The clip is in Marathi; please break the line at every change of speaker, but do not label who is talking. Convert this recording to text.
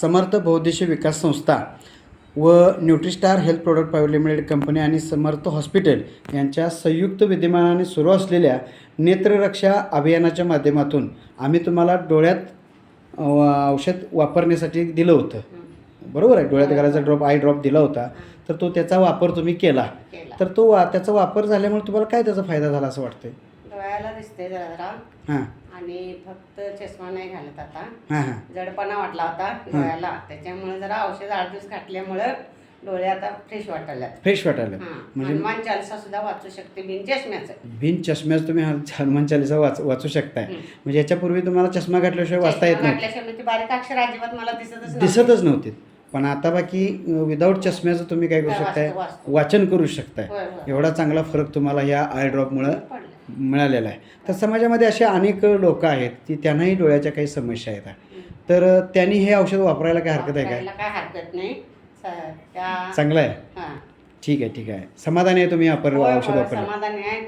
समर्थ बहुद्देशीय विकास संस्था व Nutristar Health Product Private Limited company आणि समर्थ हॉस्पिटल यांच्या संयुक्त विद्यमानाने सुरू असलेल्या नेत्ररक्षा अभियानाच्या माध्यमातून आम्ही तुम्हाला डोळ्यात औषध वापरण्यासाठी दिलं होतं. बरोबर आहे डोळ्यात घालायचा ड्रॉप आय ड्रॉप दिला होता तर तो त्याचा वापर तुम्ही केला. तर तो वा त्याचा वापर झाल्यामुळे तुम्हाला काय त्याचा फायदा झाला असं वाटतंय?
डोळ्याला दिसते जरा जरा
हां.
आणि फक्त चष्मा नाही घालत आता.
हां हां.
जडपणा वाटला होता डोळ्याला. त्याच्यामुळे जरा औषध आठ दिवस घातल्यामुळं डोळे आता फ्रेश वाटायला
फ्रेश वाटायला म्हणजे
हनुमान चालिसा सुद्धा वाचू शकते. बिन चष्म्याचं.
बिन चष्म्याच तुम्ही हा- हनुमान चालिसा वाच वाचू शकताय.
हं.
म्हणजे याच्यापूर्वी तुम्हाला चष्मा घातल्याशिवाय वाचता येत
चष्मा
नाही
घातल्याशिवाय ती बारीक अक्षर अजिबात मला दिसतच नव्हती.
दिसतच नव्हते. पण आता बाकी विदाऊट चष्म्याचं तुम्ही काय करू शकताय?
वाचतो, वाचतो.
वाचन करू शकताय.
होय, होय.
एवढा चांगला फरक तुम्हाला या आय ड्रॉपमुळं. मिळालेला आहे. तर समाजामध्ये असे अनेक लोक आहेत की त्यांनाही डोळ्याच्या काही समस्या आहेत तर त्यांनी हे औषध वापरायला काय हरकत आहे काय
हरकत नाही.
चांगलं आहे.
हा.
ठीक आहे ठीक आहे. समाधानी आहे तुम्ही वापर औषध वापरलं.
समाधानी आहे.